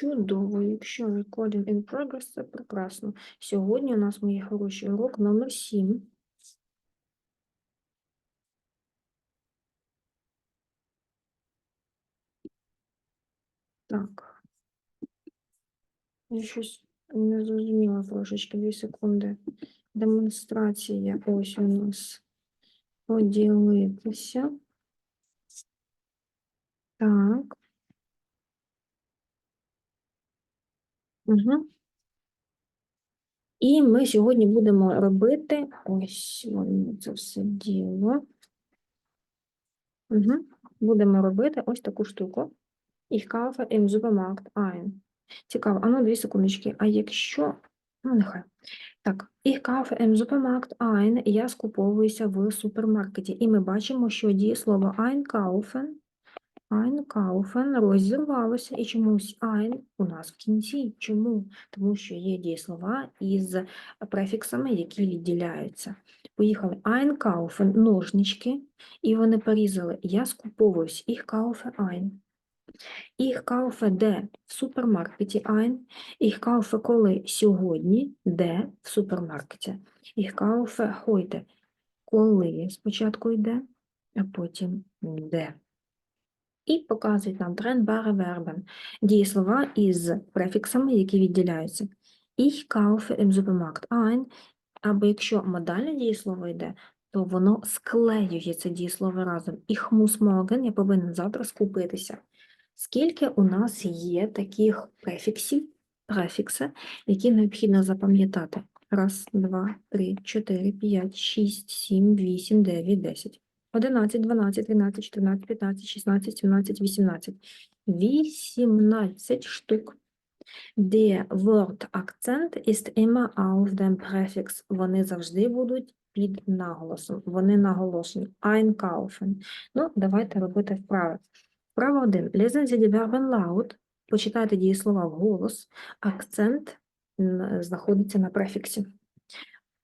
Чудово, якщо recording in progress, це прекрасно. Сьогодні у нас, мої хороші, урок номер 7. Так. Я щось не зрозуміла трошечки, дві секунди. Демонстрація ось у нас. Поділитися. Так. Угу. І ми сьогодні будемо робити ось це все діло. Угу. Будемо робити ось таку штуку. Ich kaufe im Supermarkt ein. Цікаво, а ну дві секундочки. А якщо. Ну, нехай. Так, ich kaufe im Supermarkt ein, я скуповуюся в супермаркеті. І ми бачимо, що дієслово einkaufen, einkaufen розірвалося. І чомусь ein у нас в кінці. Чому? Тому що є дієслова із префіксами, які відділяються. Поїхали einkaufen, ножнички, і вони порізали. Я скуповуюсь, ich kaufe ein. Ich kaufe де в супермаркеті ein. Ich kaufe коли сьогодні, де в супермаркеті. Ich kaufe heute коли спочатку йде, а потім де. І показують нам тренбаре вербен. Дієслова із префіксами, які відділяються. Ich kaufe im Supermarkt ein. Або якщо модальне дієслово йде, то воно склеює це дієслово разом. Ich muss morgen, я повинен завтра скупитися. Скільки у нас є таких префіксів, префікси, які необхідно запам'ятати? Раз, два, три, чотири, п'ять, шість, сім, вісім, дев'ять, десять. Одинадцять, дванадцять, тринадцять, чотирнадцять, п'ятнадцять, шістнадцять, сімнадцять, вісімнадцять. Вісімнадцять штук. Der Wortakzent ist immer auf dem Präfix. Вони завжди будуть під наголосом. Вони наголошені. Einkaufen. Ну, давайте робити вправи. Вправа 1. Lesen Sie die Verben laut. Почитайте дієслова вголос. Акцент знаходиться на префіксі.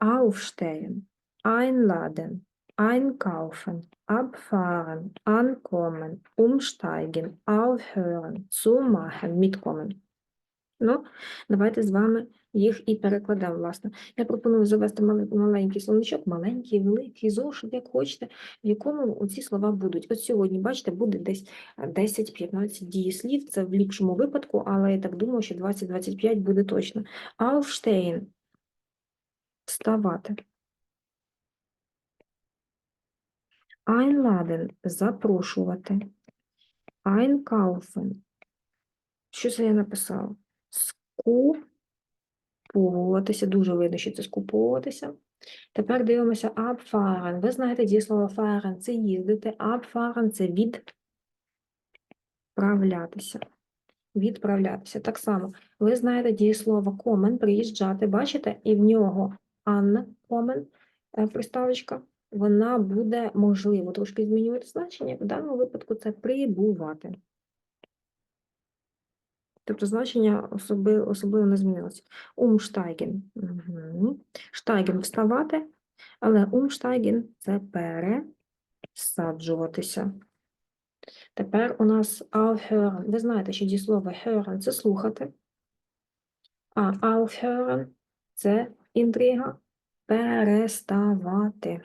Aufstehen, einladen, einkaufen, abfahren, ankommen, umsteigen, aufhören, zumachen, mitkommen. Ну, давайте з вами їх і перекладемо, власне. Я пропоную завести маленький словничок, маленький, великий, зошит, як хочете, в якому оці слова будуть. От сьогодні, бачите, буде десь е, 10-15 дієслів, це в ліпшому випадку, але я так думаю, що 20-25 буде точно. Aufstehen – вставати. Einladen – запрошувати. Einkaufen – що це я написала? Скуповуватися, дуже видно, що це скуповуватися. Тепер дивимося abfahren. Ви знаєте дієслово fahren – це їздити, abfahren – це відправлятися. Відправлятися. Так само, ви знаєте дієслово kommen – приїжджати, бачите, і в нього ankommen, е, приставочка, вона буде можливо трошки змінювати значення. В даному випадку це прибувати. Тобто значення особи, особливо не змінилося. Umsteigen. Угу. Steigen – вставати, але umsteigen – це пересаджуватися. Тепер у нас aufhören. Ви знаєте, що дієслово hören – це слухати, а aufhören – це інтрига переставати.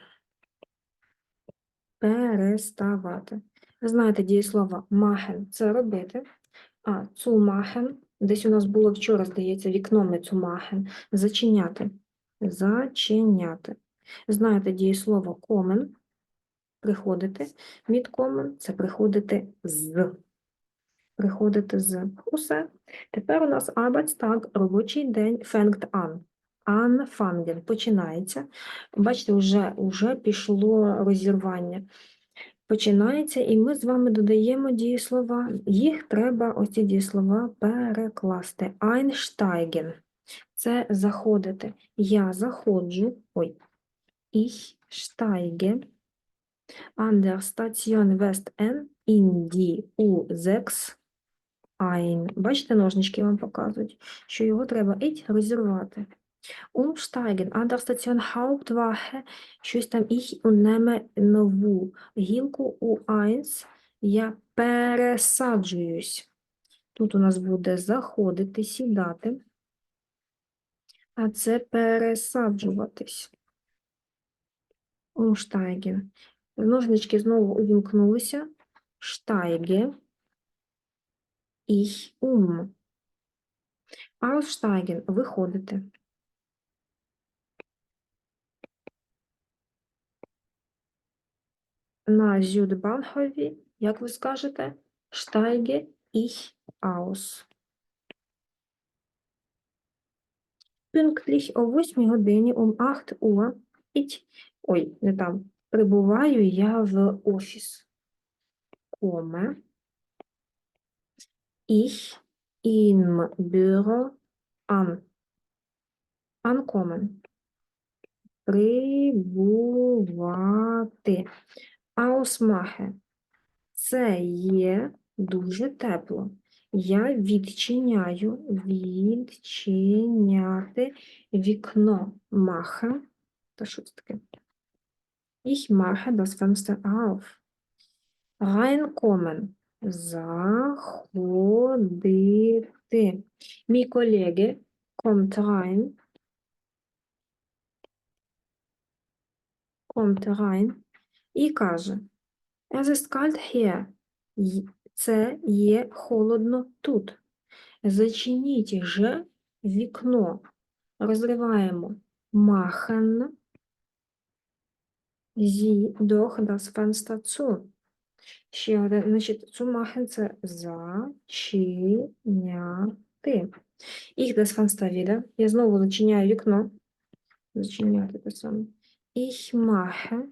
Переставати. Ви знаєте дієслово machen – це робити, а zumachen, десь у нас було вчора, здається, вікном не zumachen, зачиняти. Зачиняти. Знаєте дієслово kommen, приходити. Від kommen – це приходити з. Приходити з. Усе. Тепер у нас Arbeitstag, робочий день, fängt an. Anfangen, починається. Бачите, вже, вже пішло розірвання починається, і ми з вами додаємо дієслова. Їх треба, ось ці дієслова, перекласти. Einsteigen – це заходити. Я заходжу, ой, ich steige an der Station West-N in die U6 ein. Бачите, ножнички вам показують, що його треба ить розірвати. Umsteigen der Station Hauptwache, щось там ich унеме нову гілку У1, я пересаджуюсь. Тут у нас буде заходити, сідати, а це пересаджуватись. Umsteigen. Ножнички знову увімкнулися. Steige. Ich um. Aussteigen – виходити. На Зюдбанхові, як ви скажете, steige ich aus. Pünktlich о 8 годині um 8 Uhr ich, ой, не там, прибуваю я в офіс. Komme ich im Büro an. Ankommen. Прибувати. Ausmache. Це є дуже тепло. Я відчиняю, відчиняти вікно. Mache. Та що це таке? Ich mache das Fenster auf. Reinkommen. Заходити. Мій колеги kommt rein. Kommt rein. І каже, Es ist kalt hier. Це є холодно тут. Зачиніть же вікно. Розриваємо. Machen Sie doch das Fenster zu. Ще один, значить, zu machen – це зачиняти. Ich das Fenster wieder. Я знову зачиняю вікно. Зачиняти те саме. Ich mache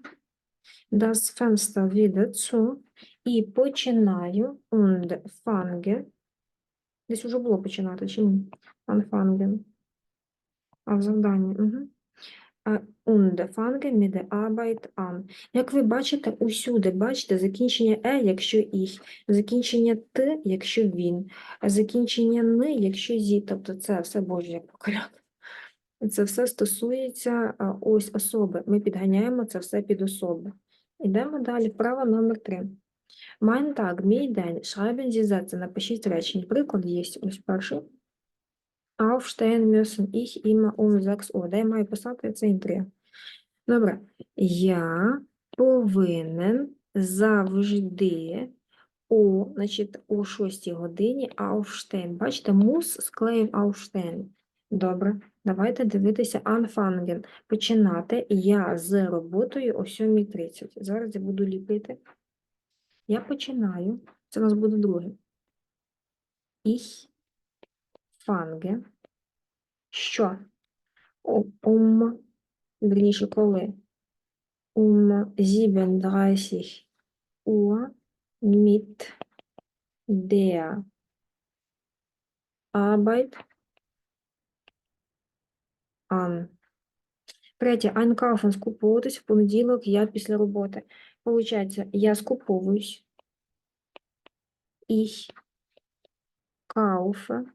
das Fenster wieder zu. І починаю und fange. Десь уже було починати, чи ні? Anfangen. А в завданні. Угу. Und fange mit der Arbeit an. Як ви бачите, усюди бачите закінчення е, якщо їх, закінчення т, якщо він, закінчення ни, якщо зі. Тобто це все Боже, як покляк. Це все стосується ось особи. Ми підганяємо це все під особи. Ідемо далі. Вправа номер 3. Mein Tag, мій день. Schreiben Sie Sätze. Напишіть речення. Приклад є ось перший. Aufstehen müssen ich immer um 6 Uhr. Де я маю писати це інтрига. Добре. Я повинен завжди о, значить, о 6 годині aufstehen. Бачите, мус склеїв aufstehen. Добре. Давайте дивитися anfangen. Починати я з роботою о 7.30. Зараз я буду ліпити. Я починаю. Це у нас буде друге. Ich fange. Що? Um, вірніше, коли? Um 37 Uhr mit der Arbeit Третє. Einkaufen – скуповуватись. В понеділок я після роботи. Получається, я скуповуюсь. Ich kaufe.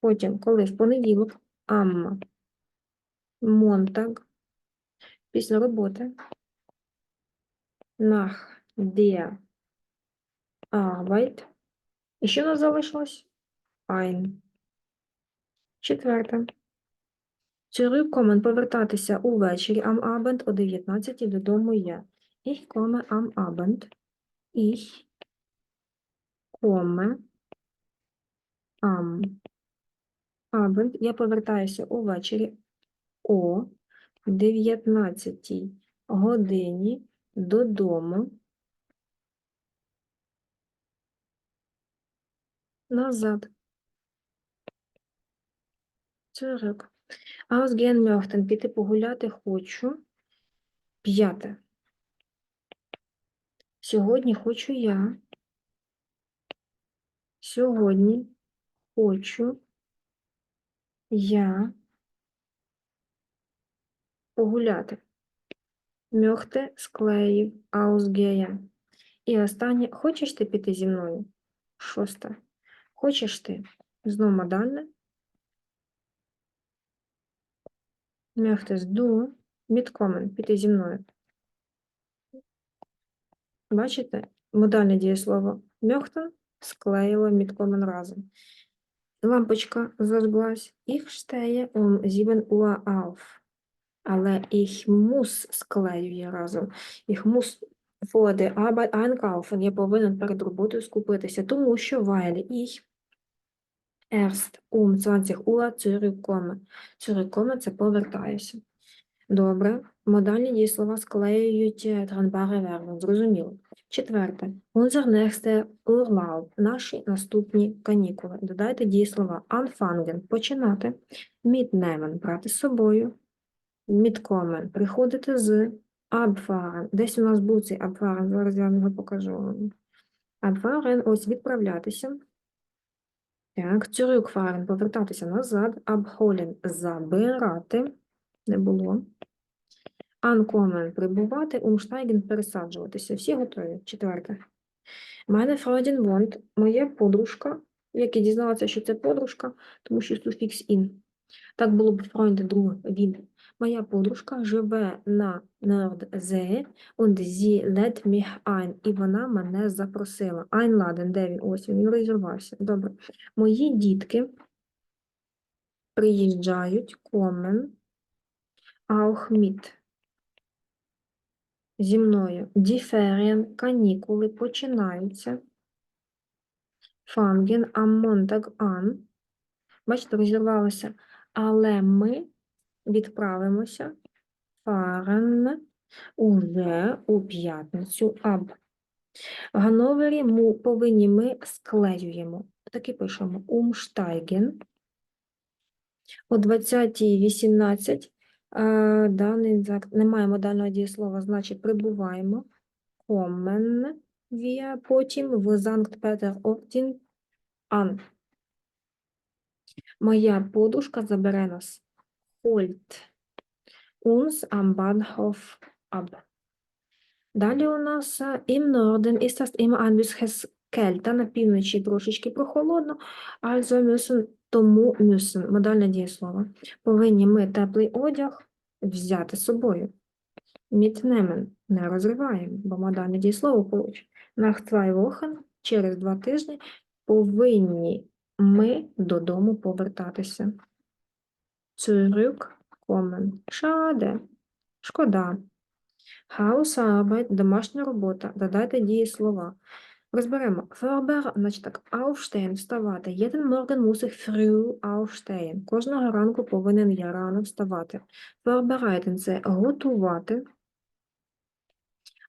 Потім, коли в понеділок, am Montag. Після роботи. Nach der Arbeit. І що у нас залишилось? Ein. Четверте. Zurückkommen – повертатися увечері Abend о 19 додому. Ich komme am Abend. Ich komme am Abend. Я повертаюся увечері о 19 годині додому. Назад. Zurück. Ausgehen. Піти погуляти хочу. П'яте. Сьогодні хочу я. Сьогодні хочу я погуляти. Мьохте склеїв ausgehen. І останнє. Хочеш ти піти зі мною? Шосте. Хочеш ти? Знову модальне. Möchtest du mitkommen? Піти зі мною. Бачите? Модальне дієслово möchten склеїла міткомен разом. Лампочка зажглась. Ich stehe um 7 Uhr auf. Але ich muss склеює разом. Ich muss vor der Arbeit einkaufen. Я повинен перед роботою скупитися, тому що weil ich erst um 20 Uhr zurückkomme. Zurückkomme – це повертаюся. Добре. Модальні дієслова склеюють е, трансбари. Зрозуміло. Четверте. Unser nächster Urlaub. Наші наступні канікули. Додайте дієслова anfangen – починати, mitnehmen – брати з собою, mitkommen – приходити з, abfahren. Десь у нас був цей abfahren, зараз я вам його покажу. Abfahren – ось відправлятися. Так, zurückfahren – повертатися назад, Абхолін – забирати. Не було. Анкомен – прибувати, умштайген – пересаджуватися. Всі готові? Четверте. Мене Фройден wohnt – моя подружка. Як я дізналася, що це подружка, тому що суфікс ін. Так було б Фройден друг, він. Моя подружка живе на Nordsee und sie lädt mich ein. І вона мене запросила. Einladen, де він? Ось він, розірвався. Добре. Мої дітки приїжджають, kommen, auch mit. Зі мною. Die Ferien, канікули починаються. Fangen am Montag an. Бачите, розірвалося. Але ми відправимося fahren уже у п'ятницю аб. В Ганновері му повинні ми склеюємо. Так і пишемо umsteigen. О 20.18 е, даний зак- немає модального дієслова, значить прибуваємо. Kommen wir потім в Санкт-Петер-Ордін an. Моя подружка забере нас. Holt uns am Bahnhof ab. Далі у нас im Norden ist das immer ein bisschen kälter, на півночі трошечки прохолодно, also müssen, тому müssen, модальне дієслово. Повинні ми теплий одяг взяти з собою. Mitnehmen, не розриваємо, бо модальне дієслово поруч. Nach zwei Wochen, через два тижні, повинні ми додому повертатися. Zurückkommen. Шаде. Шкода. Hausarbeit – домашня робота. Додайте дієслова. Розберемо. Vorbereiten, значить так, aufstehen – вставати. Jeden Morgen muss ich früh aufstehen. Кожного ранку повинен я рано вставати. Vorbereiten – це готувати.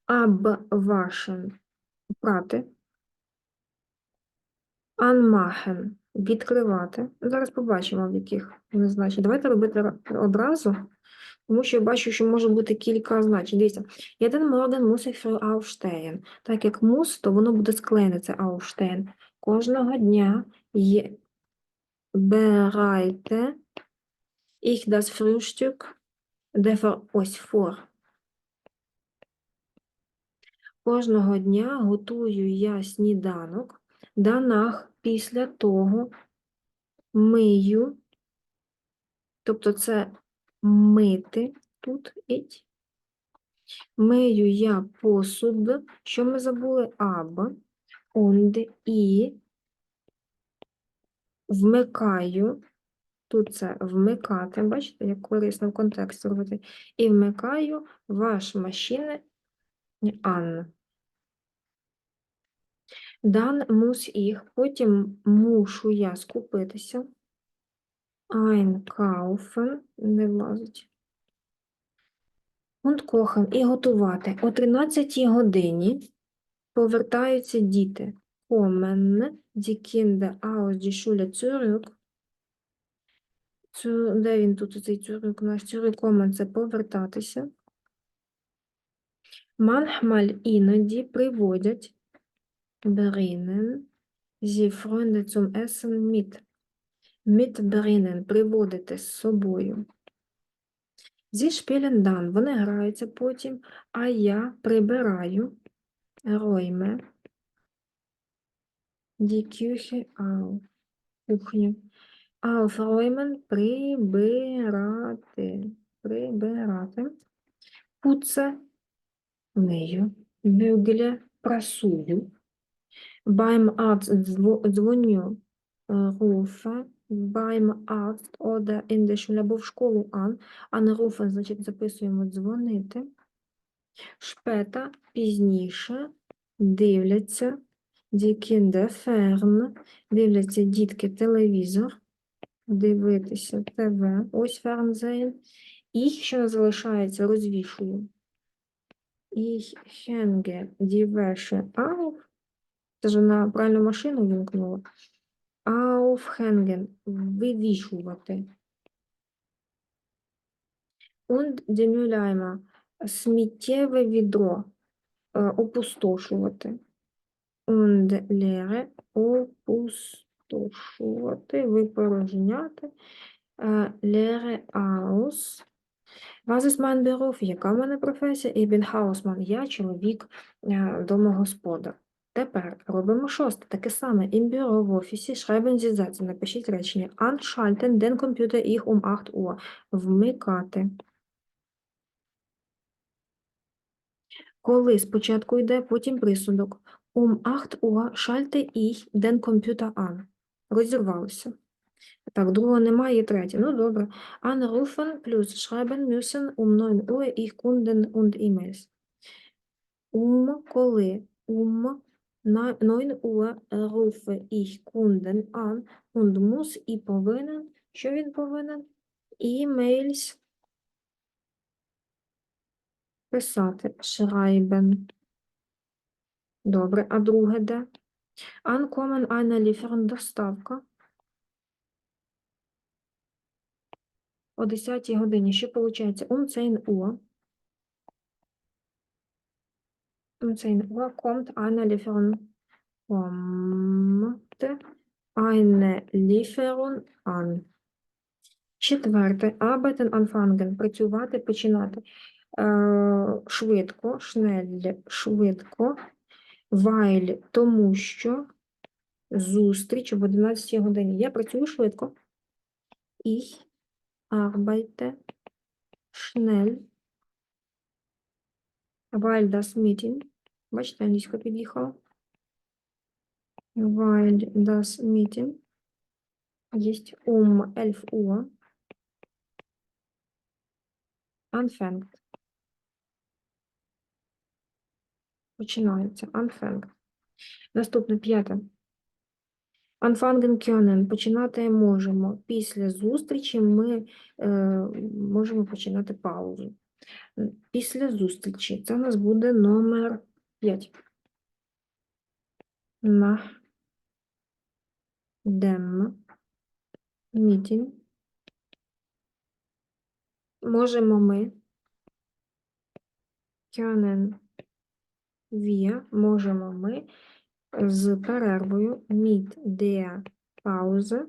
Abwaschen – прати. Anmachen – відкривати. Зараз побачимо, в яких вони значень. Давайте робити ра- одразу, тому що я бачу, що може бути кілька значень. Дивіться, muss ich früh aufstehen. Так як muss, то воно буде склеєне, це aufstehen. Кожного дня є bereite ich das Frühstück der ось for. Кожного дня готую я сніданок, данах після того мию, тобто це мити тут іть. Мию я посуд, що ми забули? Аб, und і вмикаю, тут це вмикати, бачите, як корисно в контексті робити, і вмикаю ваш машини Анна. Дан мус їх, потім мушу я скупитися. Einkaufen, не влазить. Und kochen і готувати. О 13 годині повертаються діти. Kommen die Kinder aus die Schule zurück. Де він тут, цей цюрик? Наш kommen – це повертатися. Manchmal іноді приводять bringen sie Freunde zum Essen mit. Mitbringen – приводити з собою. Зі spielen dann – вони граються потім, а я прибираю räume die Küche auf. Кухню. Aufräumen – прибирати. Прибирати. Пуце – мию. Bügle – прасую. Beim Arzt дзво- дзвоню, rufe, beim Arzt oder in der Schule або в школу an, anrufen, значить записуємо дзвонити. Später, пізніше, дивляться, die Kinder fern, дивляться дітки телевізор, дивитися ТВ, ось Fernsehen. І що залишається, розвішую. Ich hänge die Wäsche auf. Це ж вона правильно машину вімкнула. Aufhängen – вивішувати. Und die Mülleimer – сміттєве відро. е, Опустошувати. Und leere – опустошувати, випорожняти. Leere aus. Was ist mein Beruf? Яка в мене професія? Ich bin Hausmann. Я чоловік е, домогосподар. Тепер робимо шосте, таке саме. Im Büro, в офісі, schreiben Sie Sätze, напишіть речення. Anschalten den Computer ich um 8 Uhr. Вмикати. Коли спочатку йде, потім присудок. Um 8 Uhr schalte ich den Computer an. Розірвалося. Так, другого немає, третє. Ну, добре. Anrufen плюс schreiben müssen um 9 Uhr ich Kunden und E-Mails. Um, коли? Um 9 Uhr rufe ich Kunden an und muss і повинен. Що він повинен? E-mails писати. Schreiben. Добре, а друге де? Ankommen eine Lieferung, доставка. О 10 годині. Що виходить? Um 10 Uhr. Um 10 Uhr kommt eine Lieferung. Kommt eine Lieferung an. Четверте. Arbeiten anfangen. Працювати, починати. Е, швидко, schnell, швидко. Weil, тому що зустріч об 11 годині. Я працюю швидко. Ich arbeite schnell. Weil das Meeting. Бачите, англійська під'їхала. Weil das Meeting есть um 11 Uhr anfängt. Починається. Anfängt. Наступне п'яте. Anfangen können. Починати можемо. Після зустрічі ми е, можемо починати паузу. Після зустрічі. Це у нас буде номер 5. На dem Meeting. Можемо ми. Können wir. Можемо ми з перервою mit der Pause.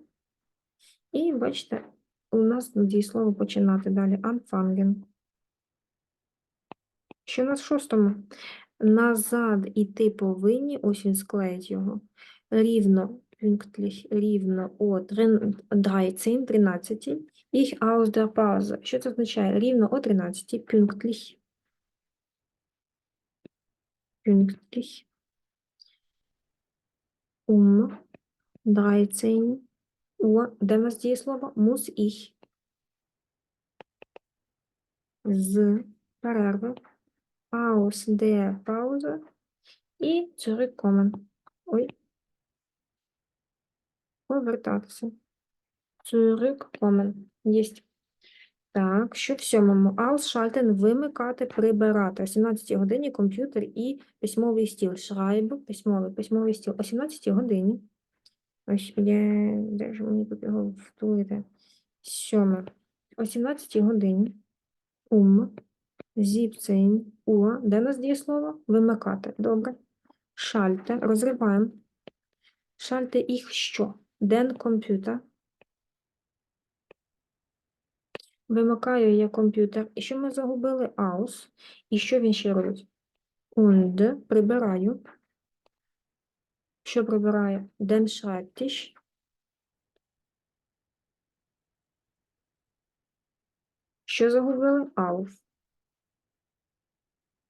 І бачите, у нас дієслово починати далі. Anfangen. Нас в шостому? Назад іти повинні, ось він склеїть його. Рівно, pünktlich, рівно о 13, 13. Ich aus der Pause. Що це означає? Рівно о 13, pünktlich. Pünktlich. Um 13 Uhr. Де в нас дієслово? Muss ich. З перерви. Aus der Pause. І zurückkommen. Ой. Повертатися. Zurückkommen. Єсть. Так, що в сьомому? Ausschalten – вимикати, прибирати. О 17 годині комп'ютер і письмовий стіл. Schreiben – письмовий, письмовий стіл. О 17 годині. Ось я, де ж мені тут його втулити? Сьоме. О 17 годині. Um 17 Uhr. Де нас дієслово? Вимикати. Добре. Шальте. Розриваємо. Шальте їх що? Den комп'ютер. Вимикаю я комп'ютер. І що ми загубили? Aus. І що він ще робить? Und прибираю. Що прибирає? Den Schreibtisch. Що загубили? Auf.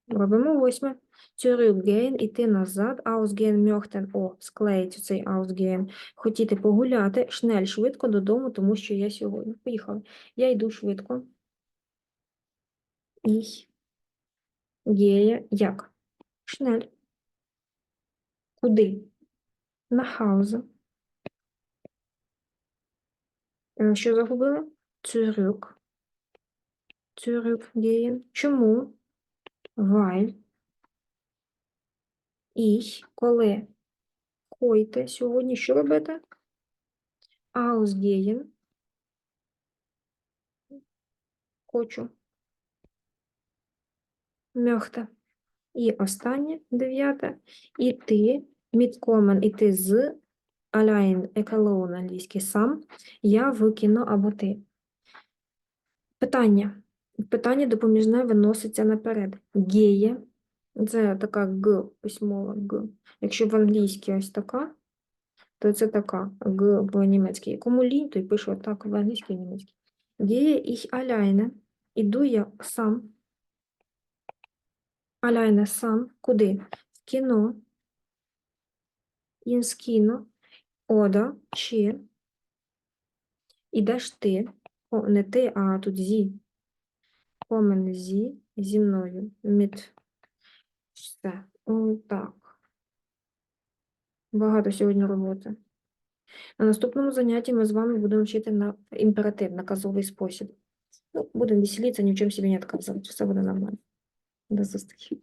Робимо восьме. Zurückgehen – іти назад. Ausgehen möchten – о, склеїть цей ausgehen. Хотіти погуляти. Schnell – швидко додому, тому що я сьогодні. Поїхали. Я йду швидко. Ich gehe як? Schnell. Куди? Nach Hause. Е, Що загубили? Zurück. Zurückgehen. Чому? Weil. Ich. Коли? Heute. Сьогодні що робити? Ausgehen. Хочу. Möchte. І останнє, дев'яте. Іти. Mitkommen. Іти з. Allein. Alone. Англійський сам. Я в кіно або ти. Питання. Питання допоміжне виноситься наперед. Геє. Це така г письмова г. Якщо в англійській ось така, то це така г в німецькій. Кому лінь, той пише отак в англійській і німецькій. Gehe ich alleine. Іду я сам. Alleine сам. Куди? В кіно. Ins кіно. Ода. Чи. Ідеш ти. О, не ти, а тут зі. Комен зі. Зі мною. Мід. Все. Так. Багато сьогодні роботи. На наступному занятті ми з вами будемо вчити на імператив, наказовий спосіб. Ну, будемо веселитися, ні в чому собі не відказувати. Все буде нормально. До зустрічі.